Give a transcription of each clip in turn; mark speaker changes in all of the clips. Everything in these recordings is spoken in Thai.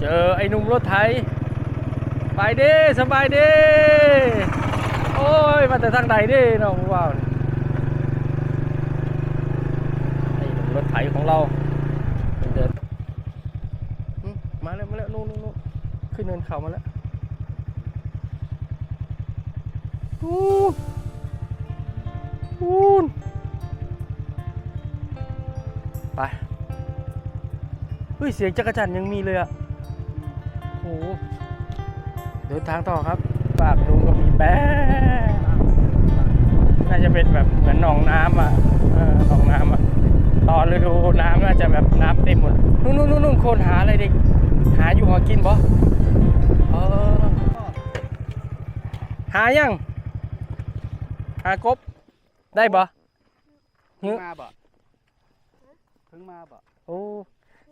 Speaker 1: เจอไอ้นุ่มรถไถไปดิสบายดีโอ้ยมาแต่ทางใดดิน้องว้าวไอ้นุ่มรถไถของเราเดินมาแล้วมาแล้วนู่นนู่นขึ้นเนินเขามาแล้วอู้อู้ไปเฮ้ยเสียงจักรจันทร์ยังมีเลยอะ เดินทางต่อครับปากลุงก็มีแป๊ะน่าจะเป็นแบบเหมือนหนองน้ำอะเออหนองน้ำอะตอนฤดูน้ำน่าจะแบบน้ำเต็มหมดนู่นนู่นนู่นนู่นคนหาอะไรเด็กหาอยู่หากินบ่เออหายังหากบได้บ่
Speaker 2: เพิ่งมาบ่เพิ่งมาบ่
Speaker 1: โอ้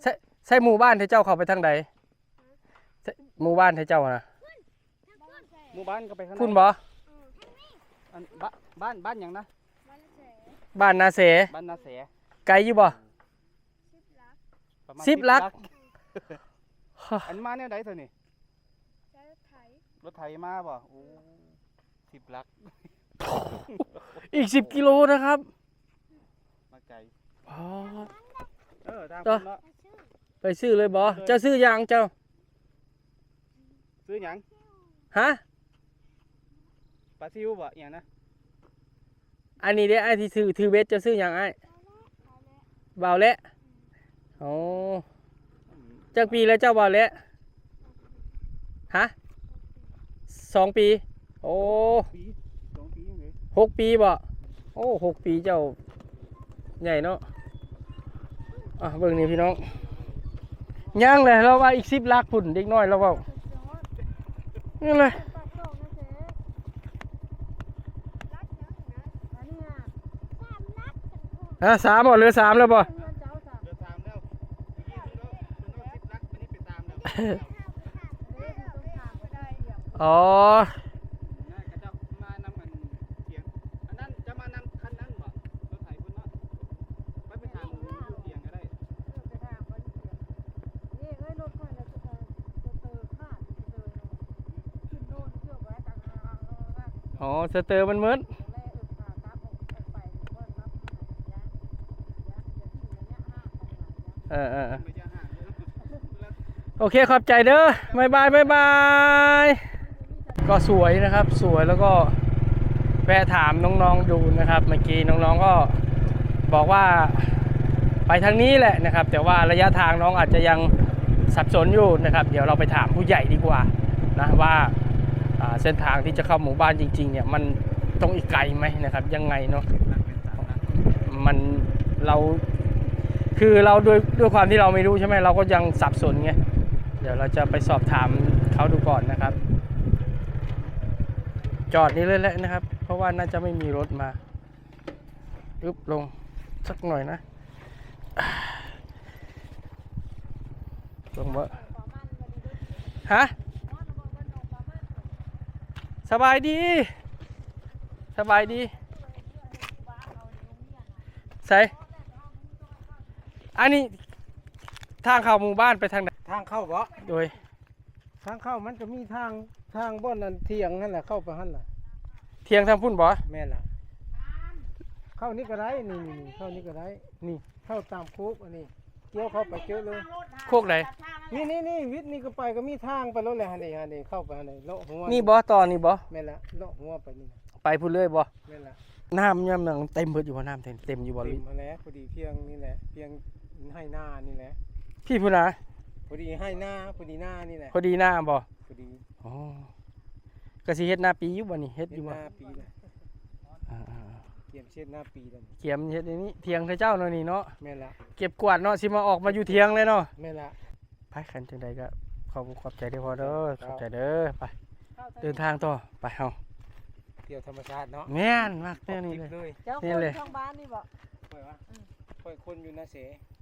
Speaker 1: ใช่ใช่หมู่บ้านที่เจ้าเข้าไปทางใดใช่หมู่บ้านที่เจ้านะ
Speaker 2: หมู่บ้านก็ไปข้างใน
Speaker 1: คุณบ่
Speaker 2: อันบ้าบ้านบ้านหยังนะ
Speaker 1: บ้านนาเส
Speaker 2: บ้านนาแส
Speaker 1: ไกลอยู่บ่
Speaker 2: ประมาณ
Speaker 1: สิบลัก
Speaker 2: อันมาแนวใดเถอะนี่รถไถมาบ่โอ้สิบลัก
Speaker 1: อีกสิบกิโลนะครับ
Speaker 2: มาไกล
Speaker 1: อ๋อ
Speaker 2: เออทาง
Speaker 1: ต่อ
Speaker 2: คุณเนาะ
Speaker 1: ไปซื้อเลยบ่เจ้าซื้อยังเจ้า
Speaker 2: ซื้อหยัง
Speaker 1: ฮะ
Speaker 2: ปลาซิวบ่อหย่างนะ
Speaker 1: อันนี้เด้ไอ้ที่ซื้อถือเวทเจ้าซื้อยังไอ้เบาแล้วอ๋อ
Speaker 2: อืม
Speaker 1: จักปีแล้วเจ้าเบาแล้วฮะสองปี โอ้
Speaker 2: ปีสองปียังไง
Speaker 1: หกปีบ่โอ้หกปีเจ้าใหญ่เนาะอะเบิ่งนี่พี่น้องย่างเลยเราว่าอีกสิบลักพุ่นเด็กน้อยเราเว่านี่เลย ฮะสามบ่เหลือสามแล้วบ่
Speaker 2: เดินทางแล้วยี่สิบแล้วเป็นรถสิบลักวันนี้ไปตามแล้ว
Speaker 1: อ๋อ
Speaker 2: น่าจะเจ้ามานำกันเถียงอันนั้นจะมานำคันนั้นบ่รถไถคุณเนาะไปไปทางเถียงก็ได้
Speaker 1: อ๋อสเตอร์มันเหมือน เออเออโอเคขอบใจเด้อบายบายบายบาย ก็สวยนะครับ สวยแล้วก็แวะถามน้องๆดูนะครับ เมื่อกี้น้องๆก็บอกว่าไปทางนี้แหละนะครับ แต่ว่าระยะทางน้องอาจจะยังสับสนอยู่นะครับ เดี๋ยวเราไปถามผู้ใหญ่ดีกว่านะว่าอ่าเส้นทางที่จะเข้าหมู่บ้านจริง ๆ เนี่ยมันต้องอีกไกลไหมนะครับ ยังไงเนาะมันเรา คือเราด้วยด้วยความที่เราไม่รู้ใช่ไหมเราก็ยังสับสนไงเดี๋ยวเราจะไปสอบถามเขาดูก่อนนะครับ จอดนี้เลยแหละนะครับ เพราะว่าน่าจะไม่มีรถมาอึบลงสักหน่อยนะลงมาฮะสบายดี สบายดีใส่ อันนี้ทางเข้าหมู่บ้านไปทางไหน
Speaker 3: ทางเข้าบ่
Speaker 1: โดย
Speaker 3: ทางเข้ามันก็มีทางทางบ่อนนั่นเที่ยงนั่นแหละเข้าไปหั่นล่ะ
Speaker 1: เทียงทางพุ่นบ่
Speaker 3: แม่นล่ะเข้านี่ก็ได้นี่นี่นี่เข้านี่ก็ได้นี่เข้าตามคุกอันนี้เกี่ยวเข้าไปเจอเลย
Speaker 1: โคกไหน
Speaker 3: นี่นี่นี่วิทย์นี่ก็ไปก็มีทางไปแล้วแหละหั่นนี่หั่นนี่เข้าไปหั่นนี่เลาะหัว
Speaker 1: นี่บ่ต่อนี่บ่
Speaker 3: แม่นล่ะเลาะหัวไปนี่น่ะ
Speaker 1: ไปพุ่นเลยบ่
Speaker 3: แม่นล่ะ
Speaker 1: น้ำยังยังเต็มเบิดอยู่บ่น้ำเต็มเต็มอยู่บ่
Speaker 3: เต็
Speaker 1: ลิ
Speaker 3: มมาแล้วพอดีเพียงนี่แหละเพียง ให้หน้านี่แหละ
Speaker 1: พี่พุ่นนะ
Speaker 3: พอดีให้หน้าพอดีหน้านี่แหละ
Speaker 1: พอดีหน้าบ่
Speaker 3: พอดี
Speaker 1: อ๋อก็สิเฮ็ดหน้าปีอยู่บ่นี่เฮ็ดอ
Speaker 3: เฮ็ด
Speaker 1: ยู่
Speaker 3: ห
Speaker 1: บ่
Speaker 3: น้าปีน่ะ
Speaker 1: อ่า
Speaker 3: เตรียมเช็ดหน้าปีแล้วนี่
Speaker 1: ๆเกียมเฮ็ดอันนี้เทียงเขาเจ้าเนาะนี่เนาะ
Speaker 3: แม่นล่ะ
Speaker 1: เก็บกวาดเนาะสิมาออกมาอยู่เทียงเลยเนาะ
Speaker 3: แม่นล่ะ
Speaker 1: ไปคันจังใดก็ขอบขอบใจเด้อพ่อเด้อขอบใจเด้อไปเดินทางต่อไปเฮา
Speaker 3: เที่ยวธรรมชาติเนาะ
Speaker 1: แม่นมากแน่นี่เลย
Speaker 3: เลย
Speaker 4: เจ้าค
Speaker 1: นี่
Speaker 4: น
Speaker 1: เลย
Speaker 4: ทางบ้านนี่บอก
Speaker 3: ค่อยว่าค่อยคนอยู่นาเส
Speaker 4: เออพัน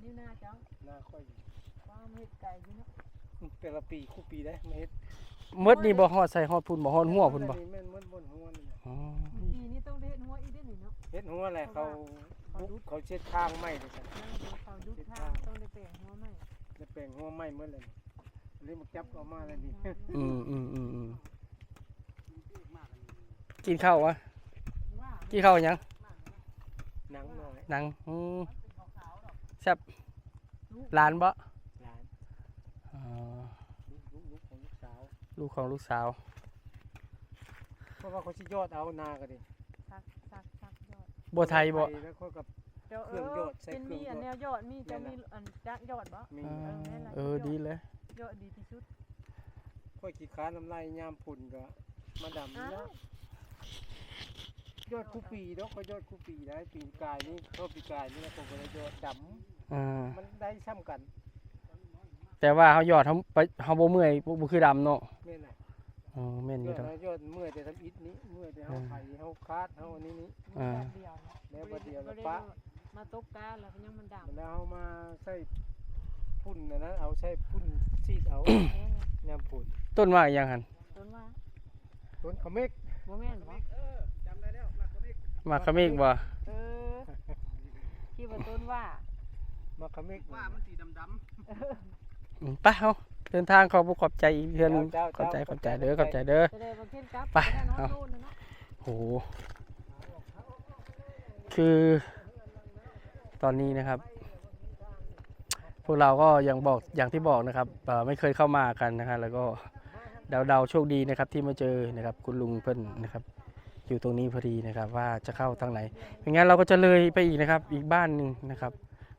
Speaker 4: นาเสอันนี้หน้าเจ้า
Speaker 3: หน้าค่อยอยู่
Speaker 4: ความเห็ดไก่อยู่เนาะ
Speaker 3: แต่ละปีคู่ปีได้มาเฮ็ด
Speaker 1: หมดนี่บ่ฮอดใส่ฮอดพุ่นบ่ฮอดหัวพุ่นบ่
Speaker 3: แม่นมดบนหัวนี่นะ
Speaker 1: อ๋อ
Speaker 4: ปีนี้ต้องได้เห็ดหัวอีกได้หนิเนาะ
Speaker 3: เฮ็ดหัวแหละเขาเขาเช็ดข้างไม่เลยจ้ะ
Speaker 4: นั่งดูเขาดูทางต้องได้แปลงหัวไหม
Speaker 3: จะแปลงหัวไหม้เมื่อไหร่อันนี้มันจับเอามาแล้วนี่
Speaker 1: อืมอืมอืมอืมกินข้าววะกินข้าวยัง
Speaker 3: หนังหน่อย
Speaker 1: หนังอืม แซ่บหลานบ่
Speaker 3: หลาน
Speaker 1: อ๋อ
Speaker 3: ลูกลูกลูกของลูกสาว
Speaker 1: ลูกของลูกสาว
Speaker 3: เพราะว่าเขาสิยอดเอานาก็ดิ
Speaker 4: ซักซักซักยอด
Speaker 1: บัวไทยบ่
Speaker 3: แล้วเขากับ
Speaker 4: เดี๋ยว
Speaker 3: เครื่องยอดใส่
Speaker 4: เป็น
Speaker 3: เครื่
Speaker 4: มี
Speaker 3: องยอด
Speaker 4: อันแนวยอดมีจะมีอันจักยอดบ่
Speaker 3: มี
Speaker 1: อ่า
Speaker 4: เออแม่นล่ะ
Speaker 1: เออดีเลย
Speaker 4: ยอดดีที่สุด
Speaker 3: ค่อยขี้ค้าน้ำลายยามฝุ่นก็มาดำ
Speaker 4: อ้า
Speaker 3: นี่
Speaker 4: ว
Speaker 3: ยอดคู่ปีเนาะเขายอดคู่ปีได้ปีกายนี่เขาปีกายนี่นะผมก็เลยยอดด
Speaker 1: อ่าำ
Speaker 3: มันได้ซ้ำกัน
Speaker 1: แต่ว่าเขาหยอดเขาไปเขาบ่เมื่อยบ่บ่คือดำเนาะ
Speaker 3: แม่นน่ะ
Speaker 1: อ๋อแม่นอยยู่
Speaker 3: อด
Speaker 1: ดอก
Speaker 3: นะยอดเมื่อยแต่ทำอิฐนี้เมื่อยแต่เฮา
Speaker 1: อืม
Speaker 3: ไผ่เฮาคาดเฮาอันนี้นี้
Speaker 1: อ่า
Speaker 4: เดียว
Speaker 3: แล้วประเดี๋ยวแล้ว
Speaker 4: บ่ไปะ มาตกกาแล้วก็ยังมันดำ
Speaker 3: แล้วเอามาใส่พุ่นนะนะเอาใส่พุ่นซีดเอา
Speaker 4: แม่นล่ะ
Speaker 3: ยามพุ่น
Speaker 1: ต้นว่าอีหยังหั่น
Speaker 4: ต้นว่า
Speaker 3: ต้นขะเมก
Speaker 4: บ่แม่นบ่
Speaker 2: มิก
Speaker 1: มาขมิกบ่
Speaker 4: เออคิดว่าต้นว่า
Speaker 3: มาขะเมก
Speaker 2: ว่ามันสีดำ
Speaker 1: อืมไปเฮาเดินทางขอบขอบใจอีกเทื่อหนึง
Speaker 3: เจ้า
Speaker 1: ขอบใจ
Speaker 3: เจ้า
Speaker 1: ขอบใจเด้อขอบใจเด้อ
Speaker 4: จะได้บ่ขึ้นกลับ
Speaker 1: ไป
Speaker 4: ด้านโน้น
Speaker 1: เอา
Speaker 4: นู่นน่ะเนาะ
Speaker 1: โหคือตอนนี้นะครับ พวกเราก็ยังบอกอย่างที่บอกนะครับเอ่อไม่เคยเข้ามากันนะครับแล้วก็เดาเดาๆโชคดีนะครับที่มาเจอนะครับคุณลุงเพิ่นนะครับ อยู่ตรงนี้พอดีนะครับ ว่าจะเข้าทางไหนไม่งั้นเราก็จะเลยไปอีกนะครับ อีกบ้านหนึ่งนะครับ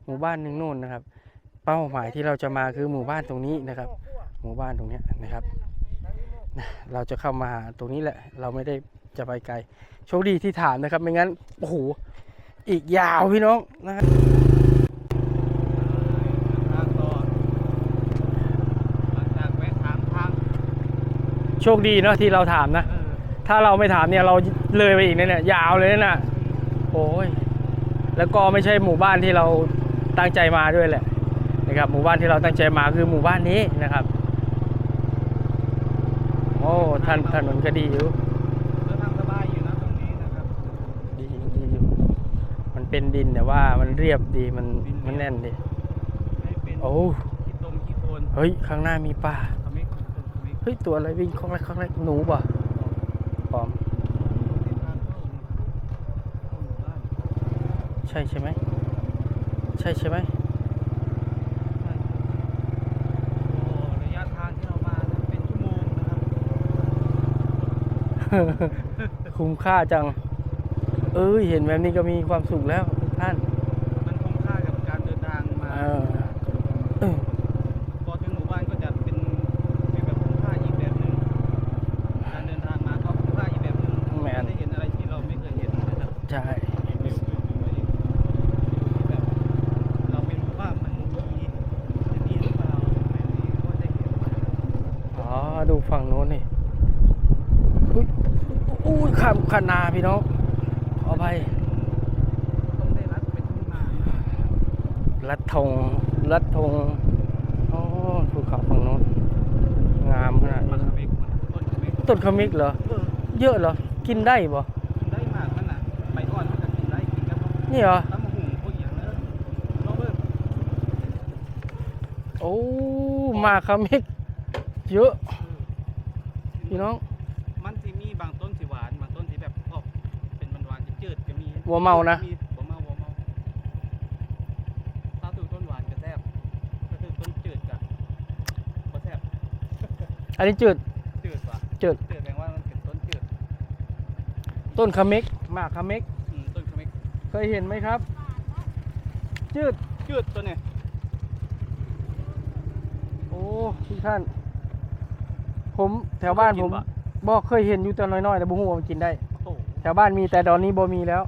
Speaker 1: หมู่บ้านหนึ่งโน่นนะครับ เป้าหมายที่เราจะมาคือหมู่บ้านตรงนี้นะครับ หมู่บ้านตรงนี้นะครับ เราจะเข้ามาหาตรงนี้แหละ เราไม่ได้จะไปไกลโชคดีที่ถามนะครับ ไม่งั้นโอ้โหอีกยาวพี่น้องนะครับโชคดีเนาะที่เราถามนะ ถ้าเราไม่ถามเนี่ยเราเลยไปอีกเนี่ย ยาวเลยนะโอ้ยแล้วก็ไม่ใช่หมู่บ้านที่เราตั้งใจมาด้วยแหละนะครับ หมู่บ้านที่เราตั้งใจมาคือหมู่บ้านนี้นะครับ โอ้ท่านถนนก็ดีอยู่
Speaker 2: เดินทางสบายอยู่นะตรงนี้นะครับ
Speaker 1: ดีดีอยู่มันเป็นดินแต่ว่ามันเรียบดีมันมันแน่นดี
Speaker 2: ให้เป็น
Speaker 1: โอ้
Speaker 2: ขี้ตมขี้โคลน
Speaker 1: เฮ้ยข้างหน้ามีป่า
Speaker 2: คอมิกต้นคอมิก
Speaker 1: เฮ้ยตัวอะไรวิ่งคล้องแรกคล้องแรกหนูป่ะ ปลอม
Speaker 2: เป็นทางเข้าเข้าหมู่บ้าน
Speaker 1: ใช่ใช่ไหม ใช่ใช่ไหม
Speaker 2: ใช่โอ้ระยะทางที่เรามาเนี่ยเป็นชั่วโมงนะครับ
Speaker 1: คุ้มค่าจัง เอ้ย เห็นแบบนี้ก็มีความสุขแล้วท่าน
Speaker 2: มันคุ้มค่ากับการเดินทางมา
Speaker 1: เออเออ
Speaker 2: พอถึงหมู่บ้านก็จะเป็นเป็นแบบคุ้มค่าอีกแบบหนึ่งการเดินทางมาก็คุ้มค่าอีกแบบหนึ่ง
Speaker 1: แมน
Speaker 2: ได้เห็นอะไรที่เราไม่เคยเห็นนะครับ
Speaker 1: ใช่
Speaker 2: วิวสวยๆแบบเราไม่รู้ว่ามันมีจะมีหรือเปล่าแบบนี้ก็ได้เห็น
Speaker 1: อ๋อ ดูฝั่งโน้นนี่อุ้ยอุ้ยข้าม คานนาพี่น้องขออภัย
Speaker 2: ต้องได้รัดเป็นทุ่งนา
Speaker 1: ลัดธงลัดธงอ๋อภูเขาฝั่งโน้นงามขนาดนี้
Speaker 2: ต้นเมก
Speaker 1: ต้นขมิกเหรอ
Speaker 2: เย
Speaker 1: อะเหรอ กินได้บ่
Speaker 2: ได้มากมันน่ะใบอ่อนมันก็กินได้กินกับ
Speaker 1: นี่เหรอโอ้มาขมิกเยอะพี่น้อง
Speaker 2: มันสิมีบางต้นสิหวาน บางต้นสิแบบออกเป็นหวานๆจื ดๆก็มี
Speaker 1: หัวเมานะ
Speaker 2: หัวเมาหัวเมาถ้าถือต้นหวานก็แซ่บถ้าถือต้นจืดก็บ่แซ่บ
Speaker 1: อันนี้จืด
Speaker 2: จืดกว่า
Speaker 1: จืด
Speaker 2: จืดแปลว่ามันเป็นต้นจืด
Speaker 1: ต้นขมิกหมากขมิก
Speaker 2: อืมต้นขมิก
Speaker 1: เคยเห็นไหมครับ จืด
Speaker 2: จืดตัวเนี่ย
Speaker 1: โอ้ทุกท่าน ผมแถวบ้านผมบอกเคยเห็นอยู่แต่น้อยๆแต่บุ้งว่ามันกินได้
Speaker 2: โอ้โห
Speaker 1: แถวบ้านมีแต่ตอนนี้บ่มีแล้ว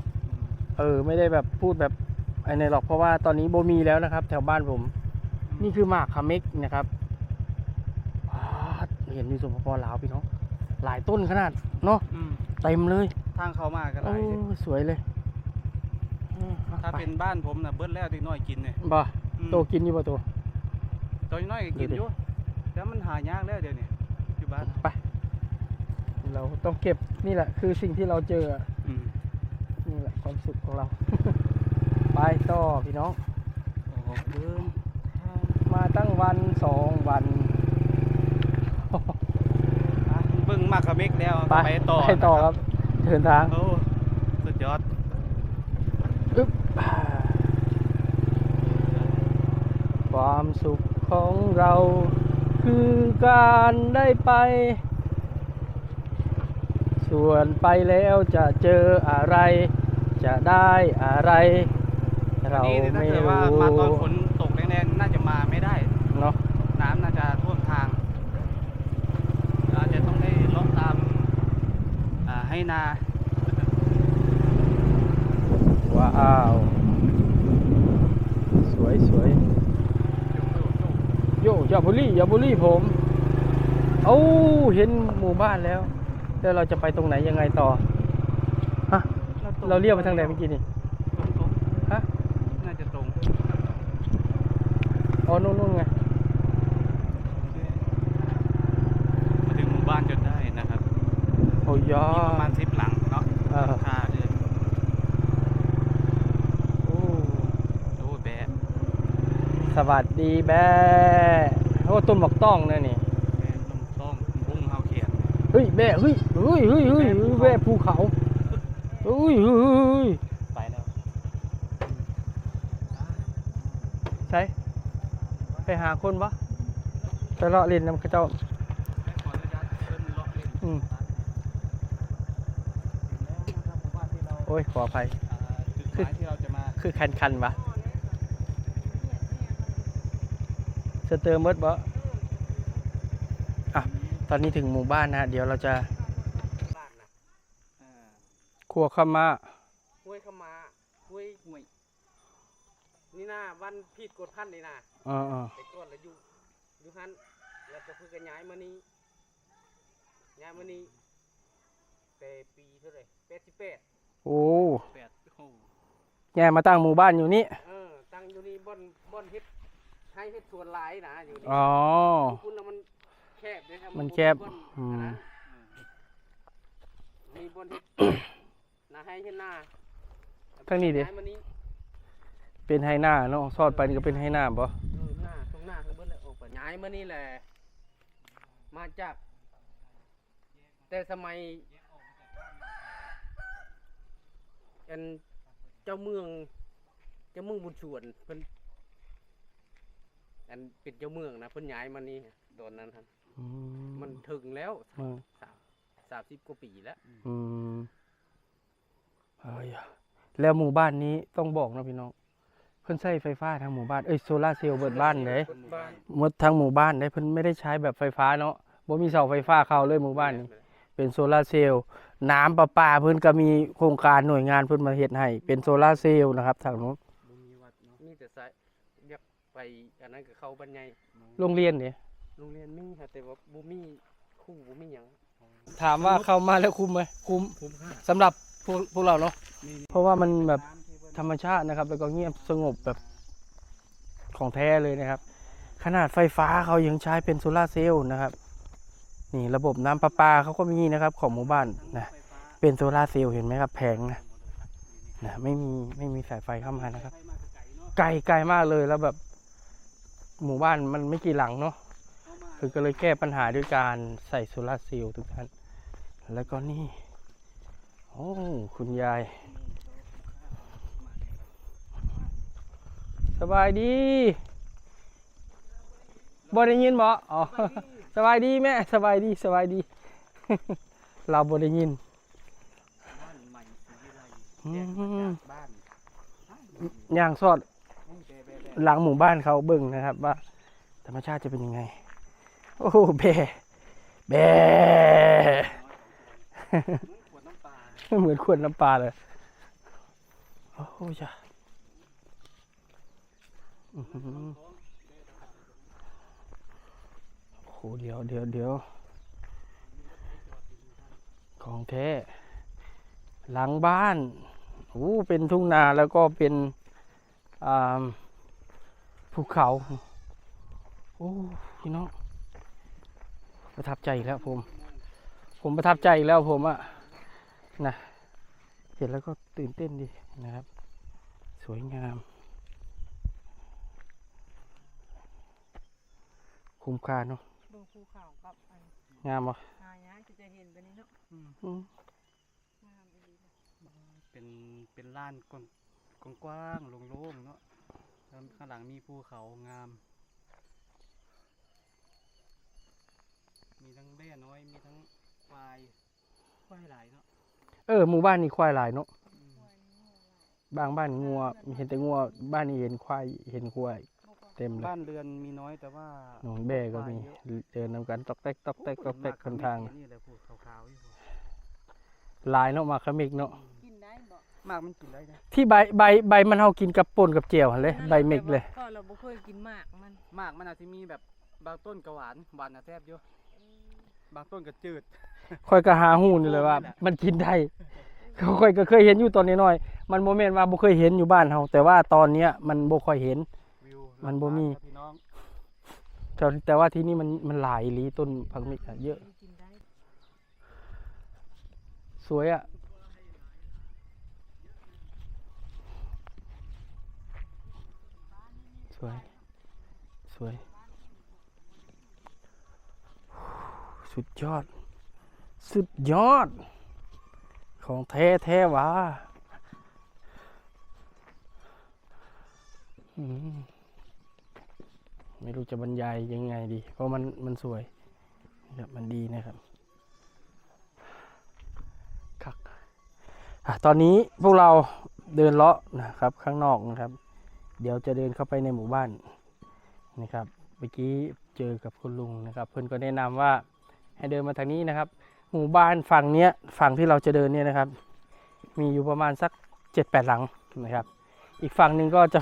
Speaker 1: เออ ไม่ได้แบบพูดแบบไอ้นี่หรอกเพราะว่าตอนนี้บ่มีแล้วนะครับ แถวบ้านผม นี่คือหมากคาเมกนะครับอ่าเห็นอยู่สปปลาวพี่น้องหลายต้นขนาดเนาะ
Speaker 2: อืม
Speaker 1: เต็มเลย
Speaker 2: ทางเขามาก็ห
Speaker 1: โอ้
Speaker 2: ลายเด้
Speaker 1: สวยเลยอืม
Speaker 2: ถ้า
Speaker 1: ไป
Speaker 2: เป็นบ้านผมน่ะเบิ้ลแล้วเด็กน้อยกินเนี่ย
Speaker 1: บ่
Speaker 2: อืม
Speaker 1: โตกินอยู่ป่ะตัว
Speaker 2: ตัวน้อยก็กิน
Speaker 1: ดูดิ
Speaker 2: อยู่แต่มันหายากแล้วเดี๋ยวนี้อยู่บ้าน
Speaker 1: ไปเราต้องเก็บนี่แหละ คือสิ่งที่เราเจอ
Speaker 2: อืม
Speaker 1: นี่แหละความสุขของเรา ไปต่อพี่น้อง
Speaker 2: ออกเดินทาง
Speaker 1: มาตั้งวันสองวัน
Speaker 2: เบิ่งมากระเมกแล้ว
Speaker 1: ไป
Speaker 2: ไปต่อ
Speaker 1: ไปต่อครับเดินทาง
Speaker 2: โอ้สุดยอด
Speaker 1: อึ๊บความสุขของเราคือการได้ไป ส่วนไปแล้วจะเจออะไร จะได้อะไร เรา
Speaker 2: นี่ถ้า
Speaker 1: ไม่
Speaker 2: เกิด
Speaker 1: รู้
Speaker 2: ว่ามาตอนฝนตกแรงๆน่าจะมาไม่ได้
Speaker 1: เนาะ
Speaker 2: น้ำน่าจะท่วมทางอาจจะต้องได้เลาะตามอ่าให้นา
Speaker 1: ว้าว สวยสวยโยอย่าบุรีอย่าบุรีผม เอ้าเห็นหมู่บ้านแล้ว แล้วเราจะไปตรงไหนยังไงต่อฮะ เราเรียกไปทางไหนเมื่อกี้นี่
Speaker 2: ตรง
Speaker 1: ฮะ
Speaker 2: ๆน่าจะตรง
Speaker 1: อ๋อนู่นนู่นไง
Speaker 2: มาถึงหมู่บ้านจนได้นะครับ
Speaker 1: โอ้ยอ
Speaker 2: มีประมาณสิบหลังเนาะ
Speaker 1: เออ
Speaker 2: ค่าเดือน
Speaker 1: โอ้
Speaker 2: โอ้แบบ
Speaker 1: สวัสดีแบ๊โอ้ต้นหมอกต้องนะนี่
Speaker 2: แบบต้องต้องบุ้งเฮาเขียน
Speaker 1: เฮ้ยแบ๊เฮ้ยเฮ้ยเฮ้ยเฮ้ยแบ๊ภูเขา เฮ้ยเฮ้ยเฮ้ย
Speaker 2: ไปแล้ว
Speaker 1: ใช่ไปหาคนปะไปเลาะเล่นน้ำเข้าเจ้า
Speaker 2: ให้ขออนุญาตเพิ่นเลาะเล่น
Speaker 1: อืม
Speaker 2: ถึงแล้วนะครับหมู่บ้านที่เรา
Speaker 1: โอ้ยขออภัย
Speaker 2: อ่าจุดหมายที่เราจะมา
Speaker 1: คือคันคันๆปะสเตอร์มดปะอะตอนนี้ถึงหมู่บ้านนะฮะเดี๋ยวเราจะ
Speaker 5: บ้านนะ
Speaker 2: อ่า
Speaker 1: ครัวข้าวมา
Speaker 5: ห้วยเข้ามาห้วยห้วยนี่นะวันผิดกฎพันธุ์นี่นะ
Speaker 1: อ่า
Speaker 5: ไปก่อนแล้วอยู่อยู่หันแล้วก็เพิ่งกันย้ายมานี่ย้ายมานี่แต่ปีเท่าไหร่แปดสิบแปด
Speaker 1: ๆโอ้
Speaker 2: แปดโอ้โห
Speaker 1: แง่มาตั้งหมู่บ้านอยู่นี่
Speaker 5: เออตั้งอยู่นี่บ่อนบ่อนเฮ็ดให้เฮ็ดสวนหลายนะอยู่นี่
Speaker 1: อ๋อ
Speaker 5: คุณน่ะมันแคบเด้ครับ
Speaker 1: มันแคบ
Speaker 5: บ่อน
Speaker 1: อืม
Speaker 5: นะมีบ่อนเฮ็ด นาให้เฮ็ดหน้า
Speaker 1: ทางนี้ดิ
Speaker 5: ย้ายมานี่
Speaker 1: เป็นไฮหน้าเนาะซอดไปนี่ก็เป็นไฮหน้าปะ
Speaker 5: เออหน้าตรงหน้าคือเบิ่นเลยออกไปย้ายมานี่แหละ มาจาก แต่สมัยอันเจ้าเมือง เจ้าเมืองบุญชวนเพิ่นอันเป็นเจ้าเมืองนะเพิ่นย้ายมานี่ตอนนั้นครับ
Speaker 1: อื
Speaker 5: มันถึงแล้ว
Speaker 1: อืม
Speaker 5: สามสามสิบกว่าปีแล้ว
Speaker 1: อืม เอ้ยแล้วหมู่บ้านนี้ต้องบอกนะพี่น้อง เพิ่นใช้ไฟฟ้าทางหมู่บ้าน เอ้ยโซลาร์เซลล์เบิดบ้านเด้
Speaker 5: บ้าน
Speaker 1: หมดทางหมู่บ้านได้เพิ่นไม่ได้ใช้แบบไฟฟ้าเนาะบ่มีเสาไฟฟ้าเข้าเลยหมู่บ้านนี้เป็นโซลาร์เซลล์น้ำประปาเพิ่นก็มีโครงการหน่วยงานเพิ่นมาเฮ็ดให้เป็นโซลาร์เซลล์นะครับทางนู้น
Speaker 2: บ่มีวัดเนาะ
Speaker 5: มีแต่สายอยากไปอันนั้นก็เข้าบรรยาย
Speaker 1: โรงเรียนนี่
Speaker 5: โรงเรียนมีค่ะแต่ว่าบ่มีครูบ่มีหยัง
Speaker 1: ถามว่าเข้ามาแล้วคุ้มไหมคุ้ม
Speaker 2: คุ้มค่า
Speaker 1: สำหรับ พวกพวกเราเนาะ
Speaker 2: นี่
Speaker 1: เพราะว่ามันแบบ
Speaker 2: น้ำที่เพิ่น
Speaker 1: ธรรมชาตินะครับ แล้วก็เงียบสงบแบบของแท้เลยนะครับ ขนาดไฟฟ้าเขายังใช้เป็นโซลาร์เซลล์นะครับ นี่ระบบน้ำประปาเขาก็มีนะครับ ของหมู่บ้านนะ
Speaker 2: ไฟฟ้า
Speaker 1: เป็นโซลาร์เซลล์เห็นไหมครับแผงนะนะไม่มีไม่มีสายไฟเข้ามานะครับ
Speaker 2: ไฟมาไกลเนาะ
Speaker 1: ไกลไกลมากเลยแล้วแบบ หมู่บ้านมันไม่กี่หลังเนาะ
Speaker 2: เข้ามา
Speaker 1: คือก็เลยแก้ปัญหาด้วยการใส่โซลาร์เซลล์ทุกท่านแล้วก็นี่ โอ้คุณยาย สบายดีบ่ได้ยินบ่อ๋อสบายดีแม่สบายดีสบายดี เราบ่ได้ยิน
Speaker 2: บ้านใหม่ศรีวิไล
Speaker 1: อื
Speaker 2: แยกมาจามกบ้าน
Speaker 1: ย่างสอดหลังหมู่บ้านเขาเบิ่งนะครับว่าธรรมชาติจะเป็นยังไง โอ้โหแบแบ
Speaker 2: ขวดน้ำปลา
Speaker 1: เหมือนขวดน้ำปลาเลย โอ้โหจ้ะโอ้โหเดี๋ยวเดี๋ยวเดี๋ยวของแท้ หลังบ้านโอ้เป็นทุ่งนาแล้วก็เป็นภูเขา โอ้พี่น้องประทับใจแล้วผม ผมประทับใจแล้วผมอะ นะเห็นแล้วก็ตื่นเต้นดีนะครับ สวยงาม คุ้มค่าเนาะ
Speaker 4: เบิ่งภูเขากับอัน
Speaker 1: งามบ่
Speaker 4: หายากจะเห็นไปนี่เนาะ
Speaker 1: อืม
Speaker 4: งามอีหลีเลย
Speaker 2: เป็นเป็นลานกว้างกว้างๆโล่งๆเนาะแล้วข้างหลังมีภูเขางาม มีทั้งแบ่น้อยมีทั้งควายควายหลายเนาะ
Speaker 1: เออหมู่บ้านนี้ควายหลายเนาะ
Speaker 2: อืม
Speaker 1: บางบ้านงัวเห็นแต่งัวบ้านนี้เห็นควายเห็นควาย
Speaker 4: บ่กว่า
Speaker 1: เต็มเลย
Speaker 2: บ้านเรือนมีน้อยแต่ว่า
Speaker 1: หนองแบ่ก็มีเดินนำกันตอกแตกตอกแตกตอกแตกคนทาง
Speaker 2: นี่แหละพูดขาวๆอยู่
Speaker 1: หลายเนาะมาคามิกเนาะ
Speaker 4: กินได้บ่
Speaker 2: มากมันกินได้นะ
Speaker 1: ที่ใบใบใบมันเฮากินกับป่นกับเจียวหั่นเลย ใบเมกเลย
Speaker 4: ก็เราบ่เคยกินหมากมัน
Speaker 2: มากมันอาจจะมีแบบบางต้นก็หวานหวานนะแทบอยู่บางต้นก็จืด
Speaker 1: ค่อยก็หาหูนี่เลยว่า มันกินได้ค่อยก็เคยเห็นอยู่ตอนน้อยๆมันโมเมนต์ว่าบ่เคยเห็นอยู่บ้านเฮาแต่ว่าตอนเนี้ยมันบ่ค่อยเห็น
Speaker 2: วิว
Speaker 1: มันบ่มี
Speaker 2: ครับพี่น้อง
Speaker 1: แต่แต่ว่าที่นี่มันมันหลายอีหลีต้นพักมิกอะเยอะ
Speaker 4: กินได้
Speaker 1: สวยอะสวย สวย สุดยอด สุดยอด ของแท้แท้วะอืมไม่รู้จะบรรยายยังไงดี เพราะมันมันสวยนะครับมันดีนะครับครับตอนนี้พวกเราเดินเลาะนะครับ ข้างนอกนะครับ เดี๋ยวจะเดินเข้าไปในหมู่บ้านนะครับ เมื่อกี้เจอกับคุณลุงนะครับ เพื่อนก็แนะนำว่าให้เดินมาทางนี้นะครับ หมู่บ้านฝั่งเนี้ยฝั่งที่เราจะเดินเนี่ยนะครับ มีอยู่ประมาณสักเจ็ดแปดหลังนะครับ อีกฝั่งหนึ่งก็จะ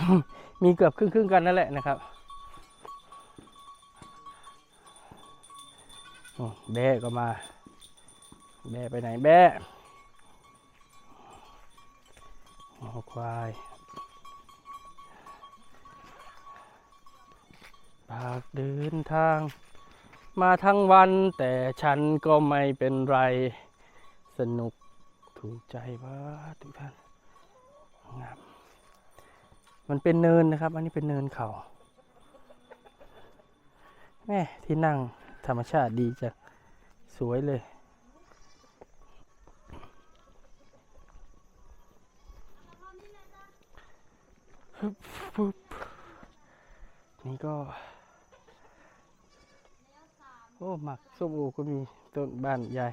Speaker 1: มีเกือบครึ่งๆกันนั่นแหละนะครับโอ้แบะก็มา แบะไปไหนแบะโอ้ควายปากเดินทาง มาทั้งวัน แต่ฉันก็ไม่เป็นไร สนุกถูกใจว่าทุกท่านงามมันเป็นเนินนะครับ อันนี้เป็นเนินเขาแม่ที่นั่งธรรมชาติดีจังสวยเลยฮึบปุ๊บนี่ก็ อ้หมักส้มโอก็มีต้นบ้านใหญ่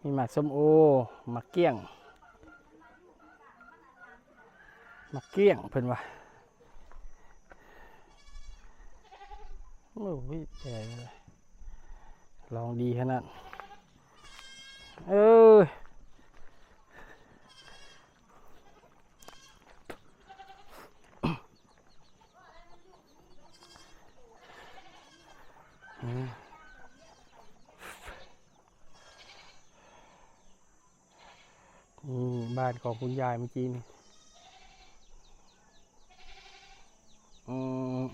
Speaker 1: มีหมักส้มโอหมักเกี้ยงหมักเกี้ยงเพิ่นว่าโอ้ยใหญ่เลยลองดีขนาดเออ บ้านของคุณยายเมื่อกี้นี่อืม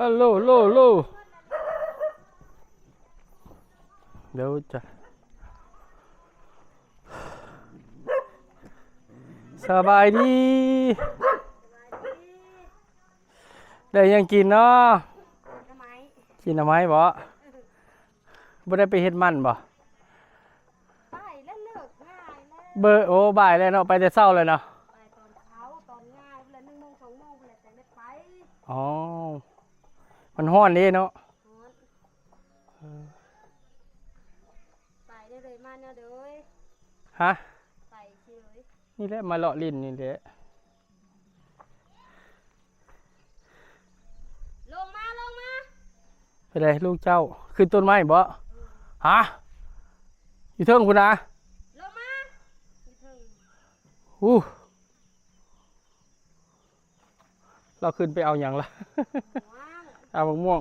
Speaker 1: ฮัลโหลโลโลเดี๋ยวจะสบายดี ได้หยังกินเนาะกินหน่อไม้บ่บ่ได้ไปเฮ็ดมันบ่
Speaker 6: ไปแล้วเลิกง่ายแล้ว
Speaker 1: เบอร์โอ้บ่ายแล้วเนาะไปแต่เช้าเลยเนาะ
Speaker 6: ไปตอนเช้าตอนง่ายเวลาหนึ่งโมงสองโมงเวลาแต่ไม่ไป
Speaker 1: อ๋อ มันฮ้อนเด้เนาะ
Speaker 6: ฮอนไปได้เลยมาเนี่ยเด้ย
Speaker 1: ฮะ
Speaker 6: ไปเฉย
Speaker 1: นี่แหละมาเลาะลิ้นนี่แหละ
Speaker 6: ลงมาลงมา
Speaker 1: ไปเลยลูกเจ้า ขึ้นต้นไม้บ่ฮะอยู่เทิงคุณนะ
Speaker 6: ลงมาอีถึง
Speaker 1: อู้เราขึ้นไปเอาหยังล่ะ
Speaker 6: ว้าว
Speaker 1: เอามะม่วง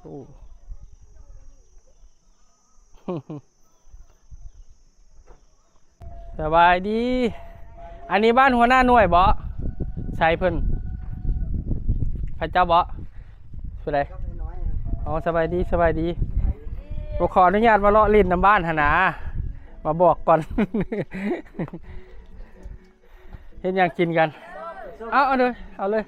Speaker 1: โอ้สบายดี อันนี้บ้านหัวหน้าหน่วยบ่ใช่เพิ่น พระเจ้าบ่สุดเลย
Speaker 3: อย
Speaker 1: อ๋อสบายดีสบายดีผมขออนุญาตมาเลาะลินน้ำบ้านหนามาบอกก่อน เห็นยังกินกัน เอาเอาเลย เอาเลย